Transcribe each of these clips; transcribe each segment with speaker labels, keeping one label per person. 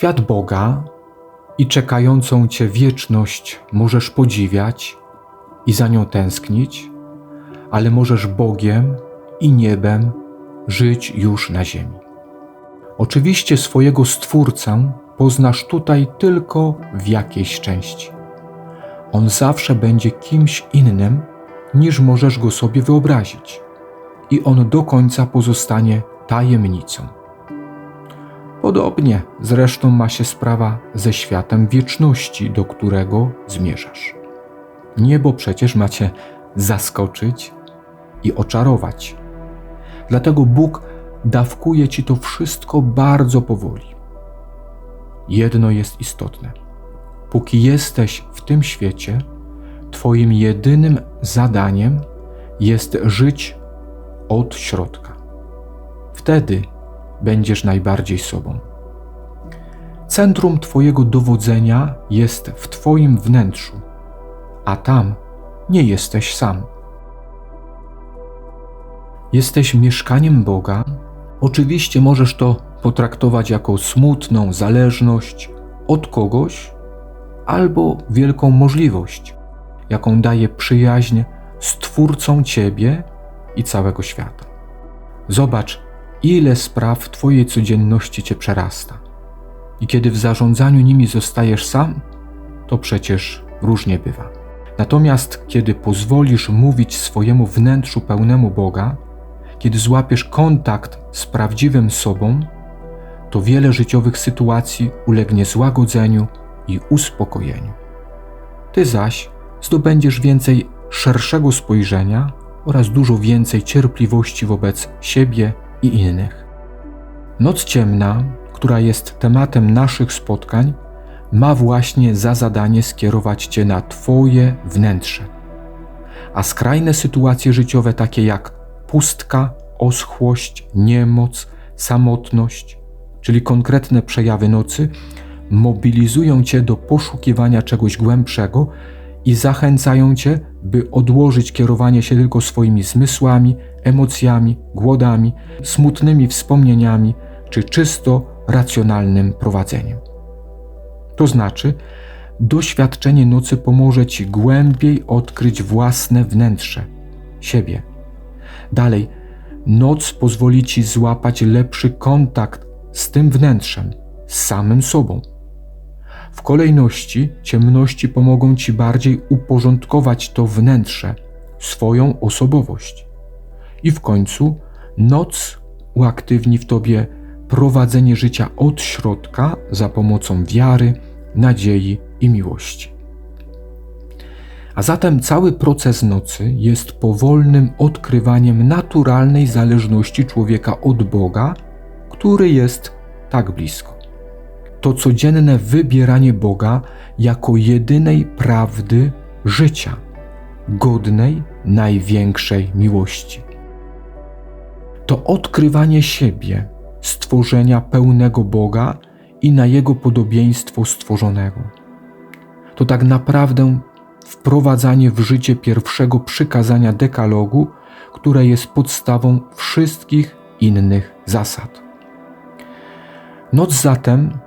Speaker 1: Świat Boga i czekającą Cię wieczność możesz podziwiać i za nią tęsknić, ale możesz Bogiem i niebem żyć już na ziemi. Oczywiście swojego Stwórcę poznasz tutaj tylko w jakiejś części. On zawsze będzie kimś innym, niż możesz go sobie wyobrazić, i on do końca pozostanie tajemnicą. Podobnie zresztą ma się sprawa ze światem wieczności, do którego zmierzasz. Niebo przecież macie zaskoczyć i oczarować. Dlatego Bóg dawkuje ci to wszystko bardzo powoli. Jedno jest istotne. Póki jesteś w tym świecie, Twoim jedynym zadaniem jest żyć od środka. Wtedy będziesz najbardziej sobą. Centrum Twojego dowodzenia jest w Twoim wnętrzu, a tam nie jesteś sam. Jesteś mieszkaniem Boga. Oczywiście możesz to potraktować jako smutną zależność od kogoś albo wielką możliwość, jaką daje przyjaźń z Twórcą Ciebie i całego świata. Zobacz, ile spraw w Twojej codzienności Cię przerasta. I kiedy w zarządzaniu nimi zostajesz sam, to przecież różnie bywa. Natomiast kiedy pozwolisz mówić swojemu wnętrzu pełnemu Boga, kiedy złapiesz kontakt z prawdziwym sobą, to wiele życiowych sytuacji ulegnie złagodzeniu i uspokojeniu. Ty zaś zdobędziesz więcej szerszego spojrzenia oraz dużo więcej cierpliwości wobec siebie i innych. Noc ciemna, która jest tematem naszych spotkań, ma właśnie za zadanie skierować Cię na Twoje wnętrze. A skrajne sytuacje życiowe, takie jak pustka, oschłość, niemoc, samotność, czyli konkretne przejawy nocy, mobilizują Cię do poszukiwania czegoś głębszego i zachęcają Cię, by odłożyć kierowanie się tylko swoimi zmysłami, emocjami, głodami, smutnymi wspomnieniami czy czysto racjonalnym prowadzeniem. To znaczy, doświadczenie nocy pomoże Ci głębiej odkryć własne wnętrze, siebie. Dalej, noc pozwoli Ci złapać lepszy kontakt z tym wnętrzem, z samym sobą. W kolejności ciemności pomogą Ci bardziej uporządkować to wnętrze, swoją osobowość. I w końcu noc uaktywni w Tobie prowadzenie życia od środka za pomocą wiary, nadziei i miłości. A zatem cały proces nocy jest powolnym odkrywaniem naturalnej zależności człowieka od Boga, który jest tak blisko. To codzienne wybieranie Boga jako jedynej prawdy życia, godnej największej miłości. To odkrywanie siebie, stworzenia pełnego Boga i na Jego podobieństwo stworzonego. To tak naprawdę wprowadzanie w życie pierwszego przykazania dekalogu, które jest podstawą wszystkich innych zasad. Noc zatem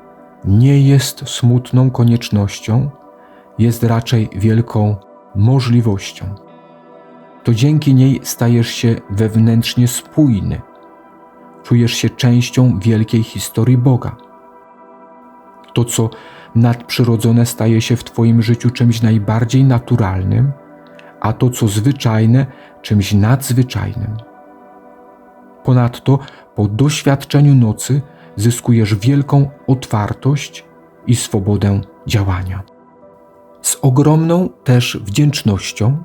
Speaker 1: nie jest smutną koniecznością, jest raczej wielką możliwością. To dzięki niej stajesz się wewnętrznie spójny, czujesz się częścią wielkiej historii Boga. To, co nadprzyrodzone, staje się w Twoim życiu czymś najbardziej naturalnym, a to, co zwyczajne, czymś nadzwyczajnym. Ponadto, po doświadczeniu nocy, zyskujesz wielką otwartość i swobodę działania. Z ogromną też wdzięcznością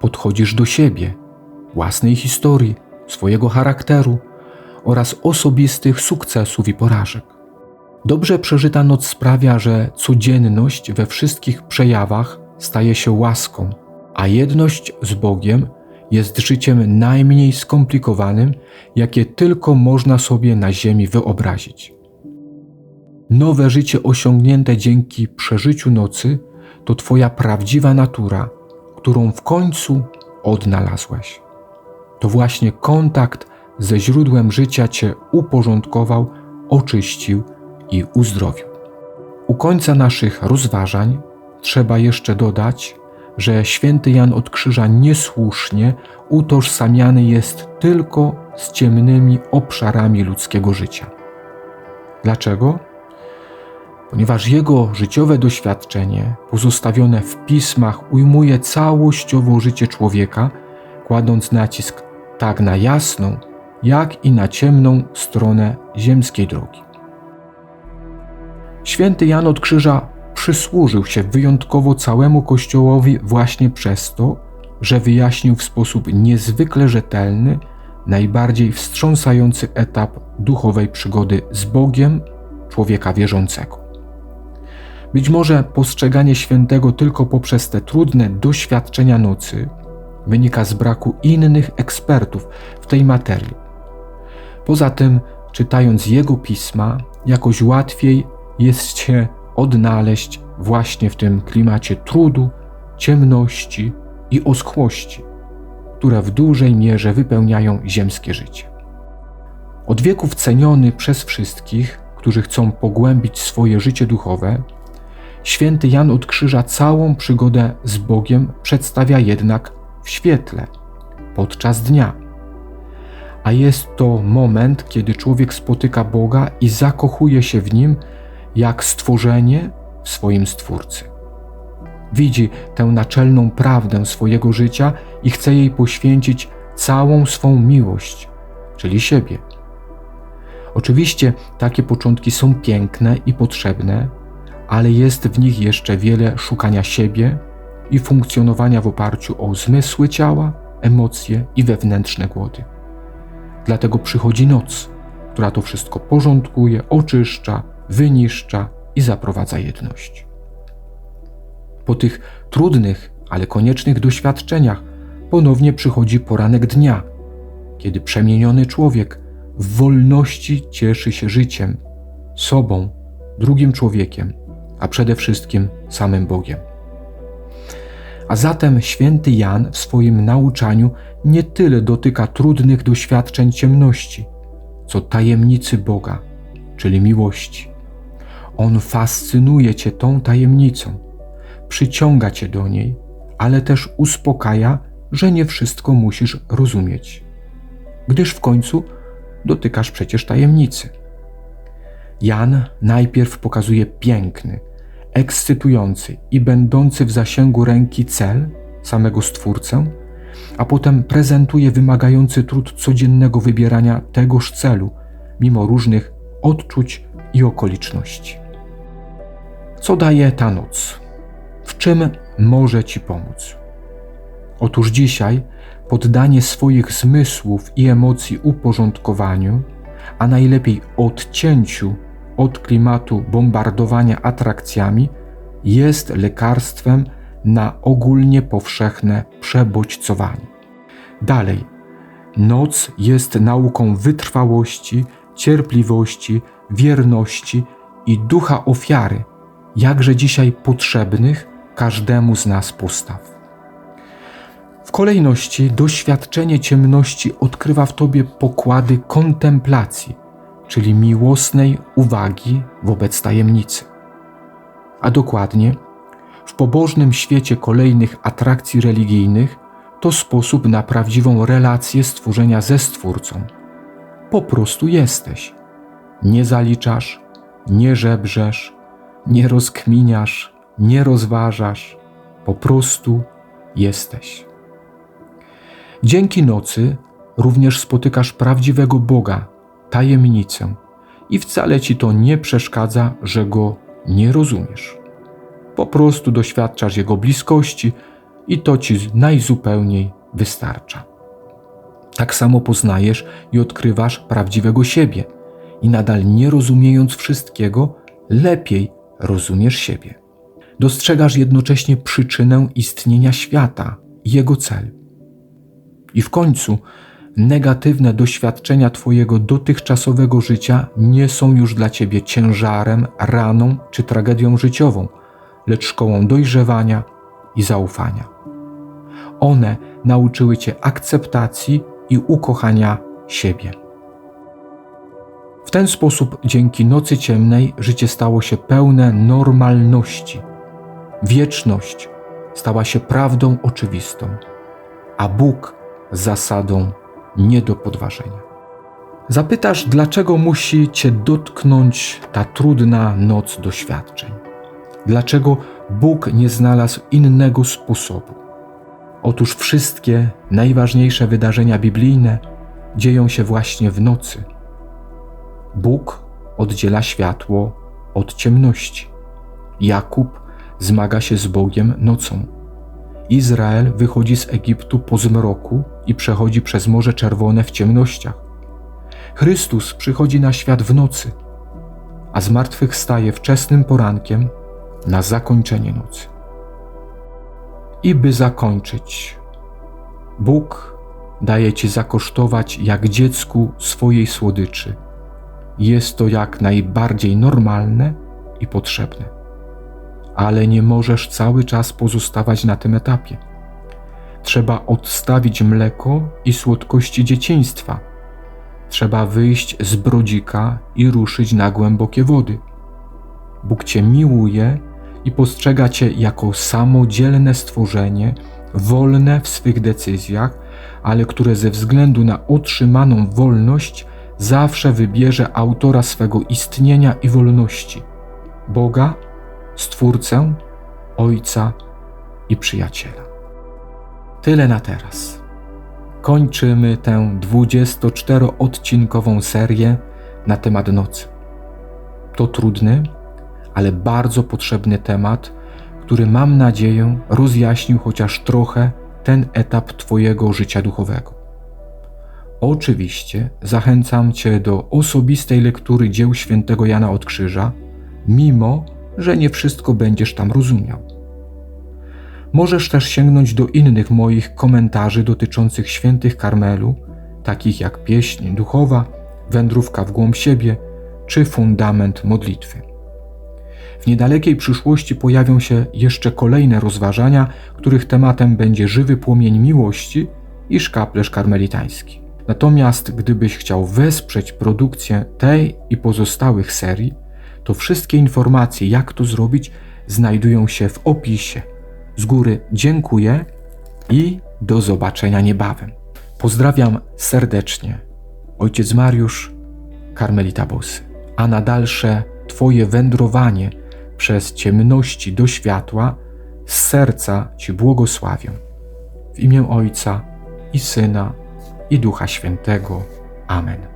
Speaker 1: podchodzisz do siebie, własnej historii, swojego charakteru oraz osobistych sukcesów i porażek. Dobrze przeżyta noc sprawia, że codzienność we wszystkich przejawach staje się łaską, a jedność z Bogiem jest życiem najmniej skomplikowanym, jakie tylko można sobie na Ziemi wyobrazić. Nowe życie osiągnięte dzięki przeżyciu nocy to Twoja prawdziwa natura, którą w końcu odnalazłeś. To właśnie kontakt ze źródłem życia Cię uporządkował, oczyścił i uzdrowił. U końca naszych rozważań trzeba jeszcze dodać, że święty Jan od Krzyża niesłusznie utożsamiany jest tylko z ciemnymi obszarami ludzkiego życia. Dlaczego? Ponieważ jego życiowe doświadczenie, pozostawione w pismach, ujmuje całościowo życie człowieka, kładąc nacisk tak na jasną, jak i na ciemną stronę ziemskiej drogi. Święty Jan od Krzyża przysłużył się wyjątkowo całemu Kościołowi właśnie przez to, że wyjaśnił w sposób niezwykle rzetelny najbardziej wstrząsający etap duchowej przygody z Bogiem człowieka wierzącego. Być może postrzeganie świętego tylko poprzez te trudne doświadczenia nocy wynika z braku innych ekspertów w tej materii. Poza tym, czytając jego pisma, jakoś łatwiej jest się odnaleźć właśnie w tym klimacie trudu, ciemności i oschłości, które w dużej mierze wypełniają ziemskie życie. Od wieków ceniony przez wszystkich, którzy chcą pogłębić swoje życie duchowe, święty Jan od Krzyża całą przygodę z Bogiem przedstawia jednak w świetle, podczas dnia. A jest to moment, kiedy człowiek spotyka Boga i zakochuje się w nim jak stworzenie w swoim Stwórcy. Widzi tę naczelną prawdę swojego życia i chce jej poświęcić całą swą miłość, czyli siebie. Oczywiście takie początki są piękne i potrzebne, ale jest w nich jeszcze wiele szukania siebie i funkcjonowania w oparciu o zmysły ciała, emocje i wewnętrzne głody. Dlatego przychodzi noc, która to wszystko porządkuje, oczyszcza, wyniszcza i zaprowadza jedność. Po tych trudnych, ale koniecznych doświadczeniach ponownie przychodzi poranek dnia, kiedy przemieniony człowiek w wolności cieszy się życiem, sobą, drugim człowiekiem, a przede wszystkim samym Bogiem. A zatem święty Jan w swoim nauczaniu nie tyle dotyka trudnych doświadczeń ciemności, co tajemnicy Boga, czyli miłości. On fascynuje cię tą tajemnicą, przyciąga cię do niej, ale też uspokaja, że nie wszystko musisz rozumieć, gdyż w końcu dotykasz przecież tajemnicy. Jan najpierw pokazuje piękny, ekscytujący i będący w zasięgu ręki cel samego Stwórcę, a potem prezentuje wymagający trud codziennego wybierania tegoż celu, mimo różnych odczuć i okoliczności. Co daje ta noc? W czym może Ci pomóc? Otóż dzisiaj poddanie swoich zmysłów i emocji uporządkowaniu, a najlepiej odcięciu od klimatu bombardowania atrakcjami, jest lekarstwem na ogólnie powszechne przebodźcowanie. Dalej, noc jest nauką wytrwałości, cierpliwości, wierności i ducha ofiary jakże dzisiaj potrzebnych każdemu z nas postaw. W kolejności doświadczenie ciemności odkrywa w tobie pokłady kontemplacji, czyli miłosnej uwagi wobec tajemnicy. A dokładnie, w pobożnym świecie kolejnych atrakcji religijnych to sposób na prawdziwą relację stworzenia ze Stwórcą. Po prostu jesteś. Nie zaliczasz, nie żebrzesz, nie rozkminiasz, nie rozważasz, po prostu jesteś. Dzięki nocy również spotykasz prawdziwego Boga, tajemnicę, i wcale ci to nie przeszkadza, że go nie rozumiesz. Po prostu doświadczasz jego bliskości i to ci najzupełniej wystarcza. Tak samo poznajesz i odkrywasz prawdziwego siebie, i nadal nie rozumiejąc wszystkiego, lepiej rozumiesz siebie. Dostrzegasz jednocześnie przyczynę istnienia świata i jego cel. I w końcu negatywne doświadczenia Twojego dotychczasowego życia nie są już dla Ciebie ciężarem, raną czy tragedią życiową, lecz szkołą dojrzewania i zaufania. One nauczyły Cię akceptacji i ukochania siebie ten sposób, dzięki nocy ciemnej, życie stało się pełne normalności. Wieczność stała się prawdą oczywistą, a Bóg zasadą nie do podważenia. Zapytasz, dlaczego musi Cię dotknąć ta trudna noc doświadczeń? Dlaczego Bóg nie znalazł innego sposobu? Otóż wszystkie najważniejsze wydarzenia biblijne dzieją się właśnie w nocy. Bóg oddziela światło od ciemności. Jakub zmaga się z Bogiem nocą. Izrael wychodzi z Egiptu po zmroku i przechodzi przez Morze Czerwone w ciemnościach. Chrystus przychodzi na świat w nocy, a zmartwychwstaje wczesnym porankiem na zakończenie nocy. I by zakończyć, Bóg daje Ci zakosztować jak dziecku swojej słodyczy. Jest to jak najbardziej normalne i potrzebne. Ale nie możesz cały czas pozostawać na tym etapie. Trzeba odstawić mleko i słodkości dzieciństwa. Trzeba wyjść z brodzika i ruszyć na głębokie wody. Bóg Cię miłuje i postrzega Cię jako samodzielne stworzenie, wolne w swych decyzjach, ale które ze względu na otrzymaną wolność zawsze wybierze autora swego istnienia i wolności Boga, Stwórcę, Ojca i Przyjaciela. Tyle na teraz. Kończymy tę 24-odcinkową serię na temat nocy. To trudny, ale bardzo potrzebny temat, który mam nadzieję rozjaśnił chociaż trochę ten etap Twojego życia duchowego. Oczywiście zachęcam Cię do osobistej lektury dzieł świętego Jana od Krzyża, mimo że nie wszystko będziesz tam rozumiał. Możesz też sięgnąć do innych moich komentarzy dotyczących świętych Karmelu, takich jak pieśń duchowa, wędrówka w głąb siebie czy fundament modlitwy. W niedalekiej przyszłości pojawią się jeszcze kolejne rozważania, których tematem będzie żywy płomień miłości i szkaplerz karmelitański. Natomiast gdybyś chciał wesprzeć produkcję tej i pozostałych serii, to wszystkie informacje, jak to zrobić, znajdują się w opisie. Z góry dziękuję i do zobaczenia niebawem. Pozdrawiam serdecznie. Ojciec Mariusz, Karmelita Bosy. A na dalsze Twoje wędrowanie przez ciemności do światła z serca Ci błogosławię. W imię Ojca i Syna i Ducha Świętego. Amen.